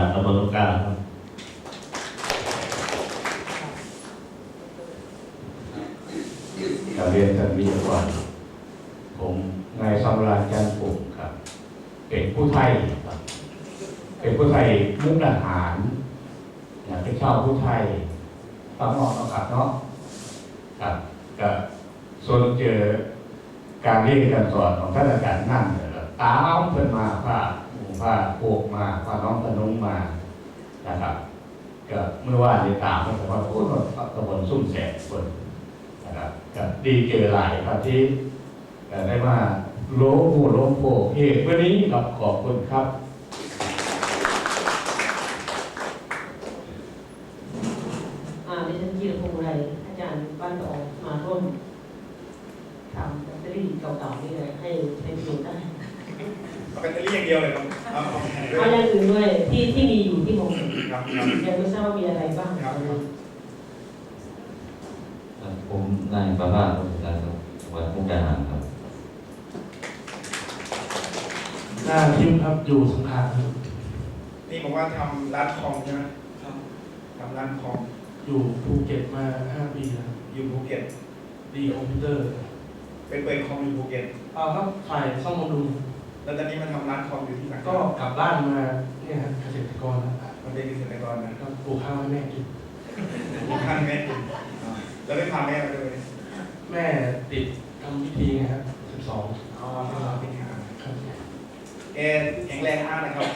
เทศบาลตำบลลูกกาครับเรียนท่านวิทยากรผมนายสำราญจันทร์ปุ่มครับ เป็นผู้ไทยครับ เป็นผู้ไทยมุกดาหารอยากเป็นชาวผู้ไทยฟังนอกนะครับเนาะครับก็ส่วนเจอการเรียนการสอนของท่านอาจารย์นั่นเตามเพิ่นมาผ้า หมู่ผ้าโปกมาผ้าน้องตะนุงมานะครับก็เมื่อวานนี้ตามเพิ่นก็ว่าพูดว่าตะบนซุ่มแสบเพิ่นนะครับก็ดีเจอหลายครับที่เอ่อได้มาโลโูโลโปเอกวันนี้ครับขอบคุณครับอ่าดิฉันยีรพงศ์ไรอาจารย์บ้านดองมาร่วมทำแบตเตอรี่เก่าๆนี่เลยให้ใช้ประโยชน์ได้เอาแบตเตอรี่อย่างเดียวเลยครับ เอาเอาแผงด้วเอายอย่างอื่นด้วยที่ที่มีอยู่ที่มองเห็นครับครับยังไม่ทราบว่ามีอะไรบ้างครับครับครับผมนายประภาสราชการครับจังหวัดมุกดาหารครับหน้าทิมครับอยู่สงขลาครับนี่บอกว่าทำร้านคอมใช่ไหมครับทำร้านคอมอยู่ภูเก็ตมาห้าปีแล้วครับอยู่ภูเก็ตดีคอมพิวเตอร์เป็นเปิดคอมอยู่ภูเก็ตเอาครับฝ่ายซ่อมบำรุง แล้วตอนนี้มาทำร้านคอมอยู่ที่ไหนก็กลับบ้านมาเนี่ยครับเกษตรกรนะมันเป็นเกษตรกรนะครับปลูกข้าวให้แม่กินมีพันแม่กินแล้วไม่พาแม่มาด้วยแม่ติดทำพิธีไงครับสิบสองอ๋อไม่พาไปหาครับแกแข็งแรงมากนะครับ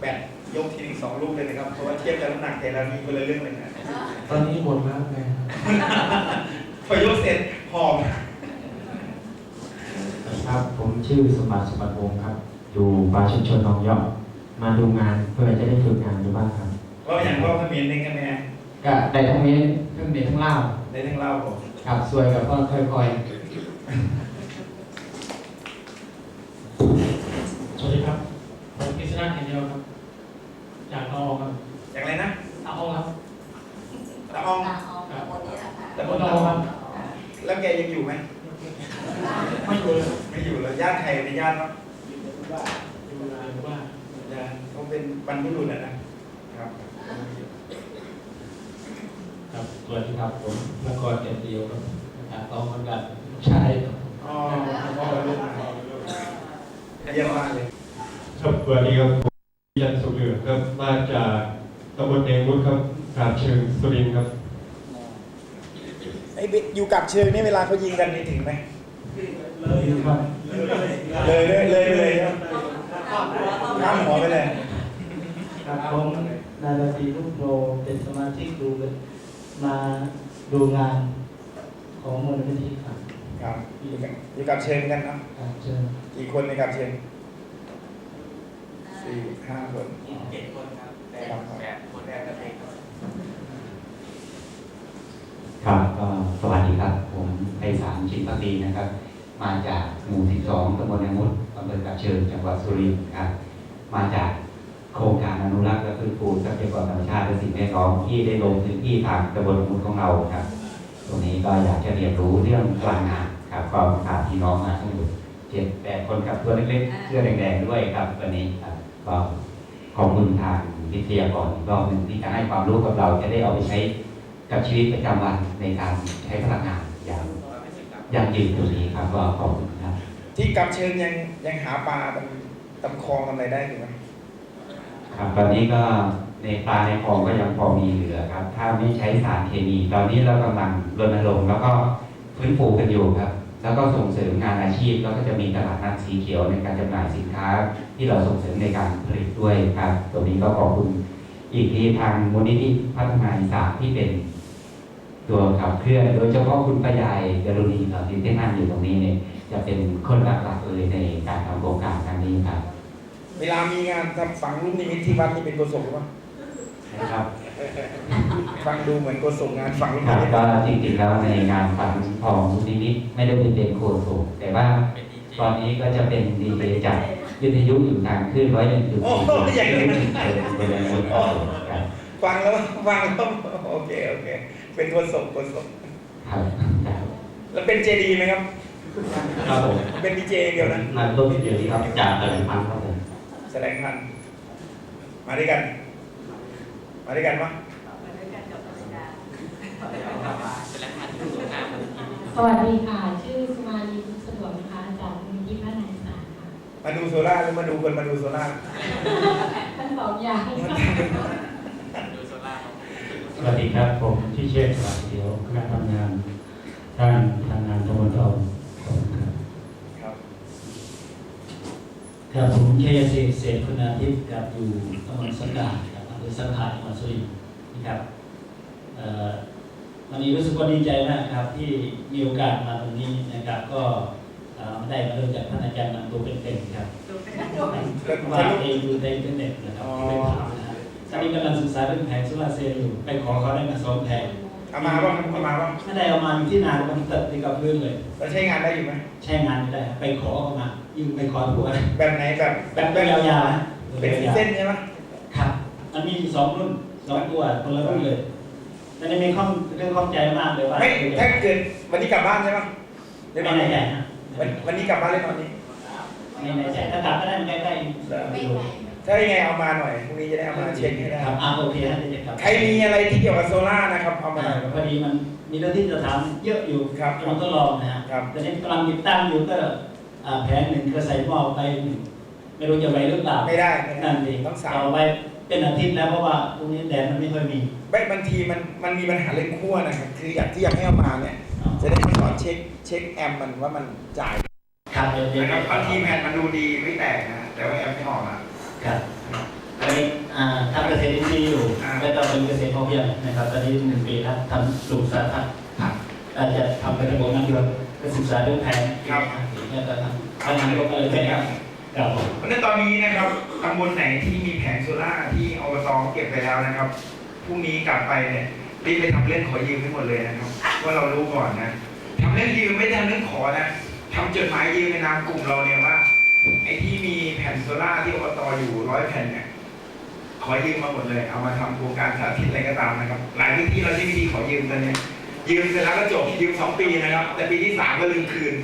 แบตยกทีหนึ่งสองลูกเลยนะครับเพราะว่าเทียบกับน้ำหนักแต่ละมีคนละเรื่องเลยนะตอนนี้หมดแล้วแม่ครับ พอยกเสร็จหอม ครับ ผม ชื่อสมบัติสมบัติวงศ์ครับ อยู่บาร์ชุมชนหนองยอกมาดูงานเพื่อจะได้ฝึกงานอยู่บ้างครับก็อย่างว่าเขมิ้นเองกันแม่ก็ได้ทั้งเม้นทั้งเด็ทั้งเล่าวในทั้งเล่าผมครับสวยกับก็ค่อยสวัสดีครับผมกฤษณะแห่งเดียวครับจากละอองครับ อย่างไรนะ ละอองครับ ตะออง ครับ ตะ ตะ บบ น น ตะ ละ อ อ อ อง งครับ แล้วแกยังอยู่ไหม ไม่อยู่เลยครับไม่อยู่แล้วญาติใครเป็นญาติเนาะอยู่บ้านอยู่บ้านญาติเขาเป็นบรรพบุรุษอะนะครับครับสวัสดีครับผมนครเอ็นดียวครับจากต้องเหมือนกันใช่ครับอ๋อพ่อเป็นลูกเยี่ยมมากเลยครับสวัสดีครับผมยันสุเหลืองครับมาจากตำบลเดงมุดครับกาบเชิงสุรินทร์ครับไอ้เบอยู่กับเชิงนี่เวลาเขายิงกันนี่ถึงไหม เลยครับเลยเลยเลยไปเลยครับข้ามหัวไปเลยครับผมนายราตรีลูกโพเป็นสมาชิกดูมาดูงานของมูลนิธิครับครับอยู่กับอยู่กับเชิงกันเนาะครับเชิญกี่คนในกับเชิงสี่ห้าคนเจ็ดคนครับครับแปดคนแรกก็เองครับ ครับก็สวัสดีครับ ผมไพศาลชินพักดีนะครับ มาจากหมู่ 12ตำบลยางมุดอำเภอกาบเชิงจังหวัดสุรินทร์ครับ มาจากโครงการอนุรักษ์และฟื้นฟูทรัพยากรธรรมชาติและสิ่งแวดล้อมที่ได้ลงพื้นที่ทางตำบลยางมุดของเราครับ ตรงนี้ก็อยากจะเรียนรู้เรื่องพลังงานครับก็พาพี่น้องมาทั้งหมดเจ็ดแปดคนกับตัวเล็กๆเสื้อแดงๆด้วยครับวันนี้ครับก็ขอบคุณทางวิทยากรอีกรอบหนึ่งที่จะให้ความรู้กับเราจะได้เอาไปใช้ กับชีวิตประจำวันในการใช้พลังงานอย่างอย่างยืนตรงนี้ครับก็ขอบคุณครับที่กับเชิงยังยังหาปลาตามตามคลองทำอะไรได้อยู่ไหมครับตอนนี้ก็ในปลาในคลองก็ยังพอมีเหลือครับ ถ้าไม่ใช้สารเคมี ตอนนี้เรากำลังรณรงค์แล้วก็ฟื้นฟูกันอยู่ครับ แล้วก็ส่งเสริมงานอาชีพแล้วก็จะมีตลาดนัดสีเขียวในการจำหน่ายสินค้า ที่เราส่งเสริมในการผลิตด้วยครับ ตรงนี้ก็ขอบคุณอีกทีทางมูลนิธิพัฒนาอีสานที่เป็น ตัวขับเคลื่อน โดยเฉพาะคุณป้ายายดารุณีเราที่นั่งอยู่ตรงนี้เนี่ยจะเป็นคนหลักๆเลยในการทำโครงการครั้งนี้ครับ เวลามีงานทำฝังลูกนิมิตที่วัดนี่เป็นโกศลหรือเปล่านะครับฟังดูเหมือนโกศลงานฝังลูกคนิรับมิตก็จริงๆแล้วในงานฝันของมูลนิธิไม่ได้เป็นเด็กโคโซแต่ว่าตอนนี้ก็จะเป็นดีเจจากวิทยุอยู่ทางคลื่นร้อยหนึ่งจุดโอ้สี่โหอย่างนี้เป็นเป็นเป็นเป็นครับผฟังแล้วฟังแล้วโอเคโอเค เป็นคนส่งคนส่งครับครับแล้วเป็นเจดีไหมครับ ครับผมเป็นดีเจเดียวนะนายต้นเดียวนี้ครับจากตะลิงพันครับผมแสดงพันธุ์มาด้วยกัน มาด้วยกันปะสวัสดีค่ะ ชื่อสุมาลีคุณสะดวกนะคะจากมูลนิธิพระนายสารค่ะมาดูโซล่าหรือมาดูคนมาดูโซล่าทั้งสองอย่างส วัสดีครับผมที่เชษฐ์สวัสดีเดียวคณะทำงานด้านทำงานตำบลทองขอบคุณครับครับครับผมเคเศษเศษคุณาทิพย์กับอยู่ตำบลสังกาครับอำเภอสังขารจังหวัดสุรินทร์นะครับเอ่อวันนี้รู้สึกว่าดีใจมากครับ ที่มีโอกาสมาตรงนี้นะครับ ก็เอ่อได้มารู้จักท่านอาจารย์นำตัวเป็นๆครับว่าเองดูในอินเทอร์เน็ตนะครับที่เป็นข่าวนะฮะ ตอนนี้กำลังศึกษาเรื่องแผงโซลาร์เซลล์อยู่ไปขอเขาได้มาสองแผงเอามาบ้างเอามาบ้างไม่ได้เอามาอยู่ที่นามันเติบที่กับพื้นเลยแล้วใช้งานได้อยู่ไหมใช้งานไม่ได้ครับไปขอเขามายิ่งไปขอผู้อะไรแบบไหนแบบแบบเป็นยาวๆนะเป็นเส้นใช่ไหมครับมันมีสองรุ่นสองตัวคนละรุ่นเลยแต่นี่มีข้อเรื่องข้องใจมากเลยว่าไม่ถ้าเกิดวันนี้กลับบ้านใช่ไหมเดี๋ไม่ยวนอนแน่ใจนะวันวันนี้กลับบ้านเลยนอนนี้ไม่แน่ใจถ้ากลับก็ได้มันใกล้ๆอยู่ ถ้ายังไงเอามาหน่อยพรุ่งนี้จะได้เอามาเช็คให้ได้ครับอ่าโอเคนะเดี๋ยวจะกลับใครมีอะไรที่เกี่ยวกับโซล่านะครับเอามาอ่าหน่อยพอดีมันมีเรื่องที่จะถามเยอะอยู่ครับกำลังทดลองนะฮะครับตอนนี้กำลังติดตั้งอยู่ก็อ่าแผงหนึ่งก็ใส่หม้อไปหนึ่งไม่รู้จะไหวหรือเปล่าไม่ได้ไม่ได้นั่นเองต้องสามเอาไว้เป็นอาทิตย์แล้วเพราะว่าตรงนี้แดดมันไม่ค่อยมีไม่บางทีมันมันมีปัญหาเรื่องขั้วนะครับ คืออยากที่อยากให้เอามาเนี่ยจะได้มาสอนเช็คเช็คแอมมันว่ามันจ่ายครับเดี๋ยวเดี๋ยวนะครับบางทีแผ่นมันดูดีไม่แตกนะ แต่ว่าแอมไม่ออกอะ ครับตอนนี้อ่าทำเกษตรอินทรีย์อยู่อ่า แล้วก็เป็นเกษตรพอเพียงนะครับ ตอนนี้หนึ่งปีแล้วทำปลูกสาธารณผักอาจจะทำเป็นระบบน้ำยนต์ไปศึกษาเรื่องแผนแล้วก็ทำทำงานก็เลยไม่ครับครับผมเพราะฉะนั้นตอนนี้นะครับตำบลไหนที่มีแผงโซล่าร์ที่อบตเก็บไปแล้วนะครับพรุ่งนี้กลับไปเนี่ยรีบไปทำเรื่องขอยืมให้หมดเลยนะครับว่าเรารู้ก่อนนะทำเรื่องยืมไม่ได้ทำเรื่องขอนะทำจดหมายยืมในนามกลุ่มเราเนี่ยว่าไอ้ที่มีแผ่นโซล่าที่อบตอยู่ร้อยแผ่นเนี่ยขอยืมมาหมดเลย เอามาทำโครงการสาธิตอะไรก็ตามนะครับ หลายพื้นที่เราใช้วิธีขอยืมกันเนี่ยยืมเสร็จแล้วก็จบยืมสองปีนะครับ แต่ปีที่สามก็ลืมคืน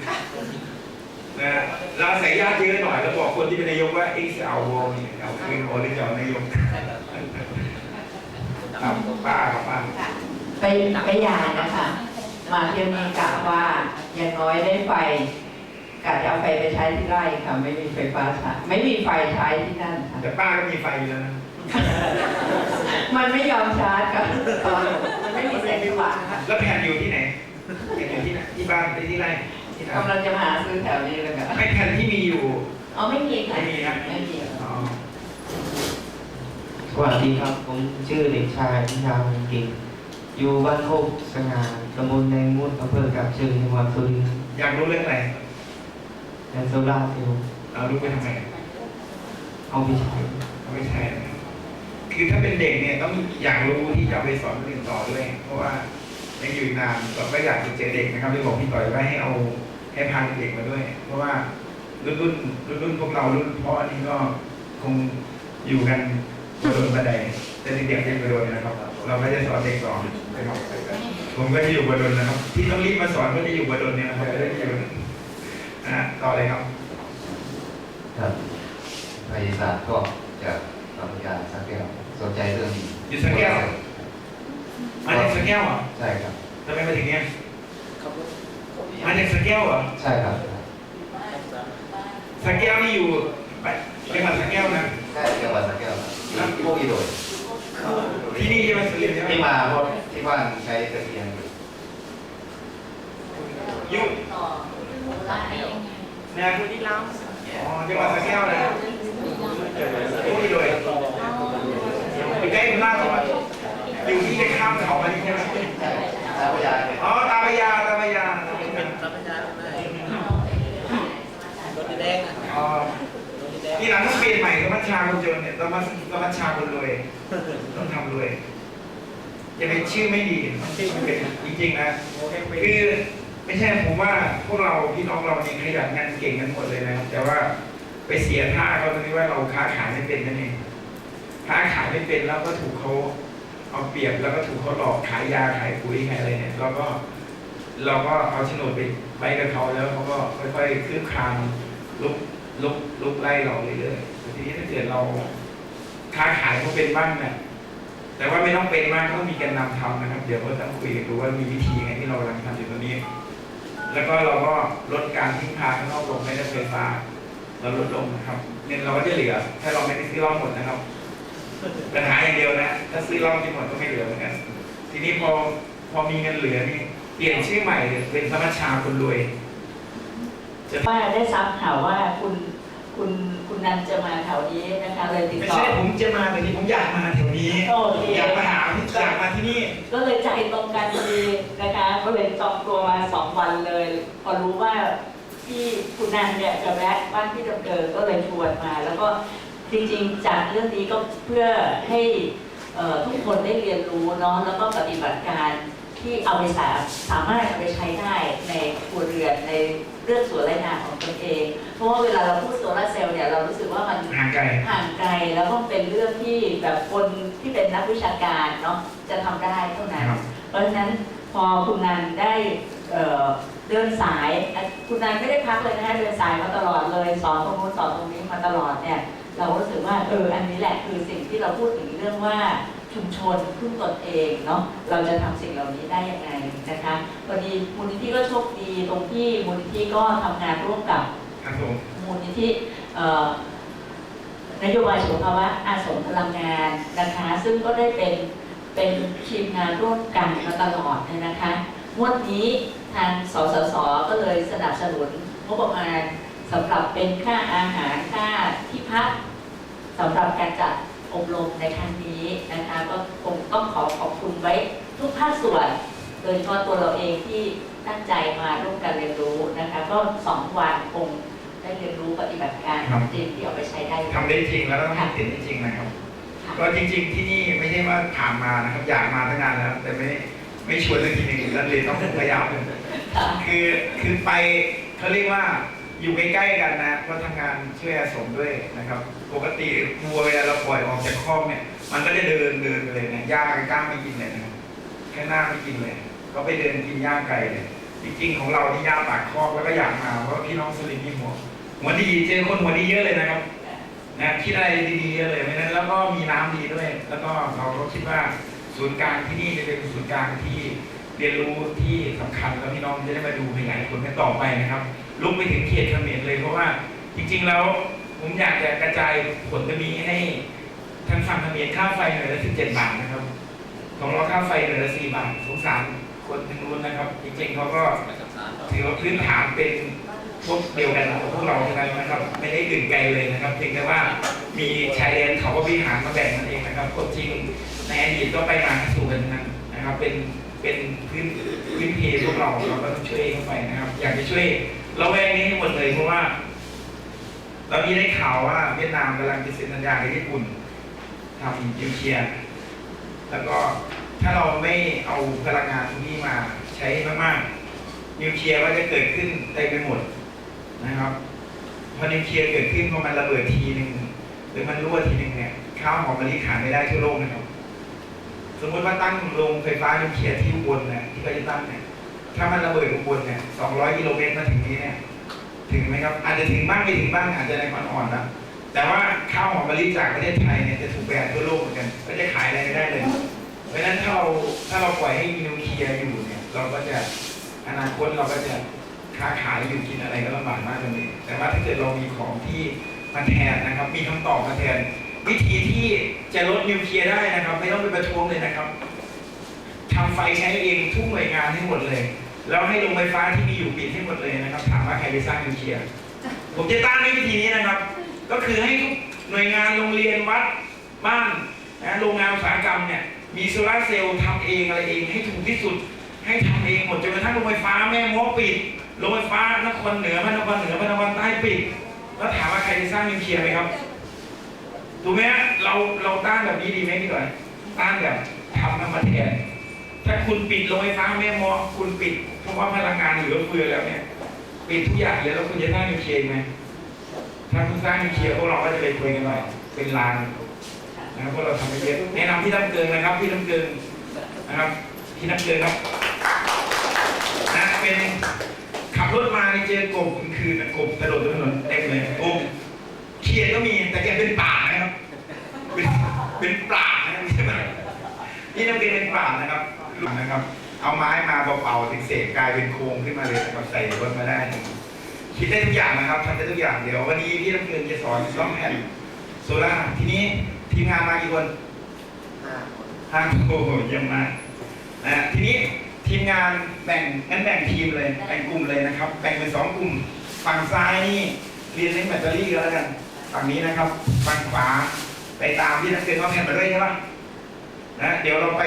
นะเราใส่ญาติเยอะหน่อยแล้วบอกคนที่เป็นนายกว่าเอ็กซ์เอาวงเอาคืนโอหรือจะเอานายกครับป้าครับป้าไปไปยานะคะมาเที่ยวนี้กะว่าอย่างน้อยได้ไฟ กะจะเอาไฟไปใช้ที่ไร่ค่ะ ไม่มีไฟฟ้าใช้ไม่มีไฟใช้ที่นั่นค่ะ แต่ป้าก็มีไฟอยู่แล้วนะมันไม่ยอมชาร์จค่ะตอนมันไม่มีแสงสว่างค่ะแล้วแผ่นอยู่ที่ไหนแผ่นอยู่ที่ไหนที่บ้านไปที่ไรที่ไหนกำลังจะมาหาซื้อแถวนี้เลยค่ะไม่แผ่นที่มีอยู่อ๋อไม่มีค่ะไม่มีนะไม่มีอ๋อสวัสดีครับ ผมชื่อเด็กชายพิชาพงศ์กิ่งอยู่บ้านโคกสง่าตำบลแดงมุดอำเภอกับเชิงจังหวัดสุรินทร์อยากรู้เรื่องอะไร แอนโซล่าร์เซลล์เรารู้ไปทำไมเอาไปใช้ไม่ใช่นะครับคือถ้าเป็นเด็กเนี่ยต้องอยากรู้ที่จะเอาไปสอนคนอื่นต่อด้วย เพราะว่ายังอยู่อีกนานเราก็อยากจะเจอเด็กนะครับที่บอกพี่ต่อยว่าให้เอาให้พาเด็กมาด้วย เพราะว่ารุ่นรุ่นรุ่นรุ่นพวกเรารุ่นพ่อนี่ก็คงอยู่กันบนบันไดแต่เด็กๆยังไปโดนนะครับ เราไม่ได้สอนเด็กสอนนะครับผมก็จะอยู่บนดนนะครับ ที่ต้องรีบมาสอนก็จะอยู่บนดนเนี่ยนะครับจะได้อยู่นะฮะ ต่อเลยครับ ครับไพศาลก็จะทำการสักแก้วสนใจเรื่องนี้อยู่สักแก้วมาจากสแก้วเหรอใช่ครับทำไมมาถึงเนี้ยมาจากสแก้วเหรอใช่ครับสแก้วนี่อยู่ไปจังหวัดสแก้วนะใช่จังหวัดสักแก้วครับที่พวกอีโดยที่นี่ใช่ไหมสุรินทร์ใช่ไหมที่มาเพราะที่บ้านใช้ตะเกียงอยู่ อยู่นะอ๋อจังหวัดสแก้วนะที่นี่เลยอยู่ใกล้พม่าใช่ไหมอยู่ที่ได้ข้ามเขามานี่ใช่ไหมตาพยายอ๋อตาพยาตาพยาอ๋อนี่หลังต้องเปลี่ยนใหม่ต้องมัชชาคนจนเนี่ยต้องมาต้องมัชชาคนรวยต้องทำรวยอย่าไปชื่อไม่ดีมันชื่อไม่เป็นจริงๆนะคือ ไม่ใช่ผมว่าพวกเราพี่น้องเราเนี่ยขยันงานเก่งกันหมดเลยนะครับ แต่ว่าไปเสียท่าเขาตรงที่ว่าเราค้าขายไม่เป็นนั่นเองค้าขายไม่เป็นแล้วก็ถูกเขาเอาเปรียบแล้วก็ถูกเขาหลอกขายยาขายปุ๋ยขายอะไรเนี่ยเราก็เราก็เอาโฉนดไปไว้กับเขาแล้วเขาก็ค่อยๆคืบคลานลุกลุกลุกไล่เราเรื่อยๆแต่ทีนี้ถ้าเกิดเราค้าขายเขาเป็นบ้างเนี่ยแต่ว่าไม่ต้องเป็นมากก็มีแกนนำทำนะครับ เดี๋ยวเราต้องคุยกันดูว่ามีวิธีไงที่เรากำลังทำอยู่ตอนนี้ แล้วก็เราก็ลดการทิ้งพาข้างนอกลงไม่ได้ไฟฟ้าเราลดลงนะครับเงินเราก็จะเหลือ ถ้าเราไม่ได้ซื้อล่องหมดนะครับปัญหาอย่างเดียวนะ ถ้าซื้อเหล้าที่หมดก็ไม่เหลือเหมือนกัน ทีนี้พอพอมีเงินเหลือนี่เปลี่ยนชื่อใหม่เลยเป็นสมัชชาคนรวยว่าได้ทราบข่าวว่าคุณ คุณคุณนันจะมาแถวนี้นะคะเลยติดไม่ต่อ ใช่ผมจะมาแต่ที่ผมอยากมาแถวนี้โอเค อยากมาหาอยากมาที่นี่ ก็เลยใจตรงกันพอดีนะคะก็เลยจองตัวมาสองวันเลย พอรู้ว่าที่คุณนันเนี่ยจะแวะบ้านพี่ดำเกิดก็เลยชวนมา แล้วก็จริงๆจากเรื่องนี้ก็เพื่อให้เอ่อทุกคนได้เรียนรู้เนาะแล้วก็ปฏิบัติการที่เอาไปสาสามารถเอาไปใช้ได้ในครัวเรือนในเรื่องสวนไร่นาของตน เอง เพราะว่าเวลาเราพูดโซลาร์เซลล์เนี่ยเรารู้สึกว่ามันห่างไกลห่างไกลแล้วก็เป็นเรื่องที่แบบคนที่เป็นนักวิชาการเนาะจะทำได้เท่านั้นครับเพราะฉะนั้นพอคุณนันได้เอ่อเดินสายอะคุณนันไม่ได้พักเลยนะคะเดินสายมาตลอดเลยสอนตรงนู้นสอนตรงนี้มาตลอดเนี่ยเรารู้สึกว่าเอออันนี้แหละคือสิ่งที่เราพูดถึงเรื่องว่า ชุมชนพึ่งตนเองเนาะเราจะทำสิ่งเหล่านี้ได้ยังไงนะคะพอดีมูลนิธิก็โชคดีตรงที่มูลนิธิก็ทำงานร่วมกับครับผมมูลนิธิเอ่อนโยบายสุขภาวะอาสมพลังงานนะคะ ซึ่งก็ได้เป็นเป็นทีมงานร่วมกันมาตลอดเนี่ยนะคะงวดนี้ทางสสสก็เลยสนับสนุนงบประมาณสำหรับเป็นค่าอาหารค่าที่พักสำหรับการจัด อบรมในครั้งนี้นะคะก็คงต้องขอขอบคุณไว้ทุกภาคส่วน โดยเฉพาะตัวเราเองที่ตั้งใจมาร่วมกันเรียนรู้นะคะก็สองวันคงได้เรียนรู้ปฏิบัติการจริงที่เอาไปใช้ได้ทำได้จริงแล้วก็ทำติดได้จริงนะครับค่ะก็จริง ๆ ที่นี่ไม่ใช่ว่าผ่านมานะครับอยากมาตั้งนานแล้วแต่ไม่ไม่ชวนสักทีหนึงแล้วเลยต้องพยายามค่ะคือคือไปเขาเรียกว่า อยู่ใกล้ๆกันนะก็ทำงานช่วยอาสมด้วยนะครับ ปกติวัวเวลาเราปล่อยออกจากคอกเนี่ย มันก็จะเดินเดินไปเลยนะหญ้าก้างไม่กินเลยนะแค่หน้าไม่กินเลย ก็ไปเดินกินหญ้าไก่เลยจริงๆของเราที่หญ้าปากคอกแล้วก็อยากมาเพราะว่าพี่น้องสุรินทร์นี่หัวหัวดีเจอคนหัวดีเยอะเลยนะครับนะคิดอะไรดีๆเลยเพราะนั้นแล้วก็มีน้ำดีด้วย แล้วก็เราก็คิดว่าศูนย์กลางที่นี่จะเป็นศูนย์กลางที่เรียนรู้ที่สำคัญแล้วพี่น้องจะได้มาดูขยายผลกันต่อไปนะครับ ลุกไปถึงเขตเขมรเลยเพราะว่าจริง ๆ แล้วผมอยากจะกระจายผลตรงนี้ให้ทางฝั่งเขมรค่าไฟหน่วยละ17บาทนะครับ ของเราค่าไฟหน่วยละ4บาทสงสารคนทางนู้นนะครับ จริงๆเขาก็ถือว่าพื้นฐานเป็นพวกเดียวกันกับพวกเราทั้งนั้นนะครับ ไม่ได้อื่นไกลเลยนะครับเพียงแต่ว่ามีชายแดนเขาก็วิหารมาแบ่งนั่นเองนะครับคนจริงในอดีตก็ไปมาสู่กันนั้นนะครับ เป็นเป็นพื้นพื้นเพพวกเราเราก็ต้องช่วยเข้าไปนะครับ อยากจะช่วย เราแวกนี้หมดเลยเพราะว่า เรามีได้ข่าวว่าเวียดนามกำลังจะเซ็นสัญญากับญี่ปุ่นทำนิวเคลียร์แล้วก็ถ้าเราไม่เอาพลังงานตรงนี้มาใช้มากๆนิวเคลียร์ก็จะเกิดขึ้นเต็มไปหมดนะครับพอนิวเคลียร์เกิดขึ้นพอมันระเบิดทีหนึ่งหรือมันรั่วทีหนึ่งเนี่ยข้าวหอมมะลิขายไม่ได้ทั่วโลกนะครับ สมมติว่าตั้งโรงไฟฟ้านิวเคลียร์ที่อุบลเนี่ยที่เขาจะตั้งเนี่ย ถ้ามันระเบิดอุบลเนี่ย200กิโลเมตรมาถึงนี้เนี่ย ถึงไหมครับ อาจจะถึงบ้างไม่ถึงบ้างอาจจะในความอ่อนนะแต่ว่าข้าวหอมมะลิจากประเทศไทยเนี่ยจะถูกแบนทั่วโลกเหมือนกันก็จะขายอะไรไม่ได้เลย เพราะฉะนั้นถ้าเราถ้าเราปล่อยให้มีนิวเคลียร์อยู่เนี่ย เราก็จะอนาคตเราก็จะค้าขายอยู่กินอะไรก็ลำบากมากเลยแต่ว่าถ้าเกิดเรามีของที่มาแทนนะครับ มีคำตอบมาแทน วิธีที่จะลดนิวเคลียร์ได้นะครับ ไม่ต้องไปประท้วงเลยนะครับทำไฟใช้เองทุกหน่วยงานให้หมดเลย แล้วให้โรงไฟฟ้าที่มีอยู่ปิดให้หมดเลยนะครับ ถามว่าใครไปสร้างนิวเคลียร์ผมจะตั้งด้วยวิธีนี้นะครับ ก็คือให้หน่วยงานโรงเรียนวัดบ้านนะโรงงานอุตสาหกรรมเนี่ยมีโซลาร์เซลล์ทำเองอะไรเองให้ถูกที่สุด ให้ทำเองหมดจนกระทั่งโรงไฟฟ้าแม่ม้อปิดโรงไฟฟ้านครเหนือพระนครเหนือพระนครใต้ปิด แล้วถามว่าใครจะสร้างนิวเคลียร์ไหมครับถูกไหมเราเราต้านแบบนี้ดีไหมพี่ก่อนต้านแบบทำน้ำมันแทนถ้าคุณปิดโรงไฟฟ้าแม่มอคุณปิด ราะว่าพลังงานเหลือเฟือแล้วเนี่ยปิดทุกอย่างเลยแล้วคุณจะสร้างนิวเคลียร์ไหมถ้าคุณสร้างนิวเคลียร์พวกเราก็จะไปคุยกันหน่อยเป็นลานนะครับพวกเราทำไปเยอะแนะนำพี่น้ำเกิงนะครับพี่น้ำเกิงนะครับพี่น้ำเกิงครับนะเป็นขับรถมาเจอกบกลางคืนกบกระโดดถนนเต็มเลยกบเขียดก็มีแต่แกเป็นป่านะครับ เป็นเป็นปลานะครับไม่ใช่ไหมนี่น้ำเกลือเป็นปลานะครับนะครับ เอาไม้มาเป่าๆถึงเศษกลายเป็นโครงขึ้นมาเลยนะครับใส่รถมาได้ คิดได้ทุกอย่างนะครับทำได้ทุกอย่างเดี๋ยววันนี้พี่น้ำเกลือจะสอนซ่อมแผ่นโซล่าร์ทีนี้ทีมงานมากี่คนห้าโอ้โหเยี่ยมมากนะทีนี้ทีมงานแบ่งงั้นแบ่งทีมเลยแบ่งกลุ่มเลยนะครับ แบ่งเป็นสองกลุ่ม ฝั่งซ้ายนี่เรียนเรื่องแบตเตอรี่ก็แล้วกันฝั่งนี้นะครับฝั่งขวาไปตามที่นักเรียนเขาแผ่นมาด้วยใช่ปะนะเดี๋ยวเราไป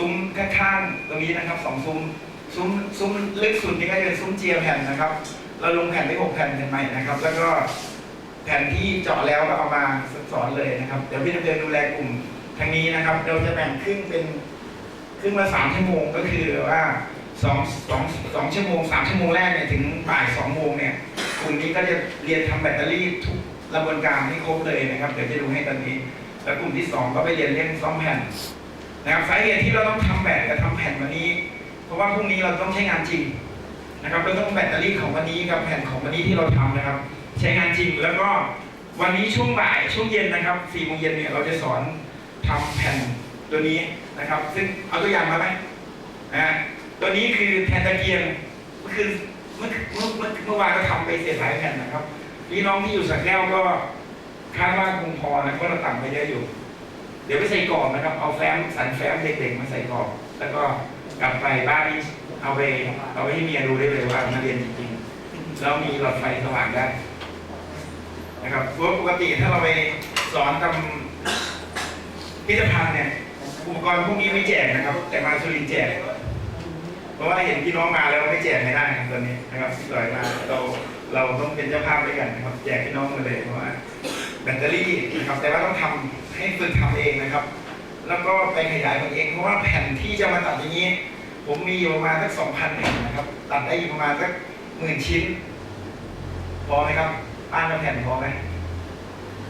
ซุ้มข้างๆตรงนี้นะครับสองซุ้มซุ้มซุ้มลึกสุดนี่ก็จะเป็นซุ้มเจียแผ่นนะครับ เราลงแผ่นไปหกแผ่นแผ่นใหม่นะครับ แล้วก็แผ่นที่เจาะแล้วก็เอามาสอนเลยนะครับ เดี๋ยวพี่นักเรียนดูแลกลุ่มทางนี้นะครับ เราจะแบ่งครึ่งเป็นครึ่งละสามชั่วโมงก็คือว่าสองสองสองชั่วโมงสามชั่วโมงแรกเนี่ยถึงบ่ายสองโมงเนี่ยกลุ่มนี้ก็จะเรียนทำแบตเตอรี่ทุกกระบวนการให้ครบเลยนะครับ เดี๋ยวจะดูให้ตอนนี้ แล้วกลุ่มที่สองก็ไปเรียนเรื่องซ่อมแผ่น นะครับสาเหตุที่เราต้องทำแบตกับทำแผ่นวันนี้ เพราะว่าพรุ่งนี้เราต้องใช้งานจริงนะครับเราต้องแบตเตอรี่ของวันนี้กับแผ่นของวันนี้ที่เราทำนะครับ ใช้งานจริงแล้วก็วันนี้ช่วงบ่ายช่วงเย็นนะครับสี่โมงเย็นเนี่ยเราจะสอนทำแผ่นตัวนี้นะครับ ซึ่งเอาตัวอย่างมาไหมนะตัวนี้คือแผ่นตะเกียงก็คือเมื่อเมื่อเมื่อเมื่อวานก็ทำไปเสร็จหลายแผ่นนะครับพี่น้องที่อยู่สักแก้วก็คาดว่าคงพอนะเพราะเราต่างไปเยอะอยู่ ดี๋ยวไปใส่กรอบนะครับ เอาแฟ้มสันแฟ้มเด็กๆมาใส่กรอบแล้วก็กลับไปบ้านนี่เอาไปเอาไปให้เมียดูได้เลยว่ามาเรียนจริงๆแล้วมีหลอดไฟสว่างได้ นะครับเพราะปกติถ้าเราไปสอนทำพิพิธภัณฑ์เนี่ยอุปกรณ์พวกนี้ไม่แจกนะครับ แต่มาสุรินแจกเพราะว่าเห็นพี่น้องมาแล้วไม่แจกไม่ได้ครับตอนนี้นะครับพี่ลอยมาเราเราต้องเป็นเจ้าภาพด้วยกันนะครับ แจกพี่น้องมาเลยเพราะว่าแบตเตอรี่นะครับแต่ว่าต้องทำ ให้ฝึกทำเองนะครับ แล้วก็ไปขยายมันเอง เพราะว่าแผ่นที่จะมาตัดอย่างนี้ ผมมีอยู่ประมาณสักสองพันแผ่นนะครับ ตัดได้อยู่ประมาณสักหมื่นชิ้น พอไหมครับป้านละแผ่นพอไหม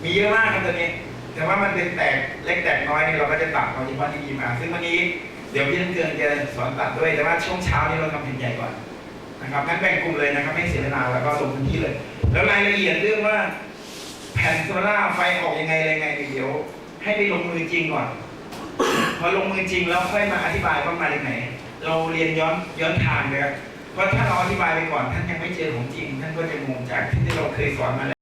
มีเยอะมากครับตอนนี้ แต่ว่ามันเป็นแตกเล็กแตกน้อยนี่เราก็จะตัดเอาเฉพาะที่ดีมา ซึ่งวันนี้เดี๋ยวพี่น้ำเกลือจะสอนตัดด้วย แต่ว่าช่วงเช้านี้เราทำแผ่นใหญ่ก่อนนะครับงั้นแบ่งกลุ่มเลยนะครับไม่เสียเวลาแล้วก็ลงพื้นที่เลย แล้วรายละเอียดเรื่องว่าแผ่นโซล่าไฟออกยังไงอะไรไงเดี๋ยว ให้ไปลงมือจริงก่อน พอลงมือจริงแล้วค่อยมาอธิบายว่ามาจากไหน เราเรียนย้อนย้อนทางเลยเพราะถ้าเราอธิบายไปก่อนท่านยังไม่เจอของจริง ท่านก็จะงงจากที่เราเคยสอนมาแล้ว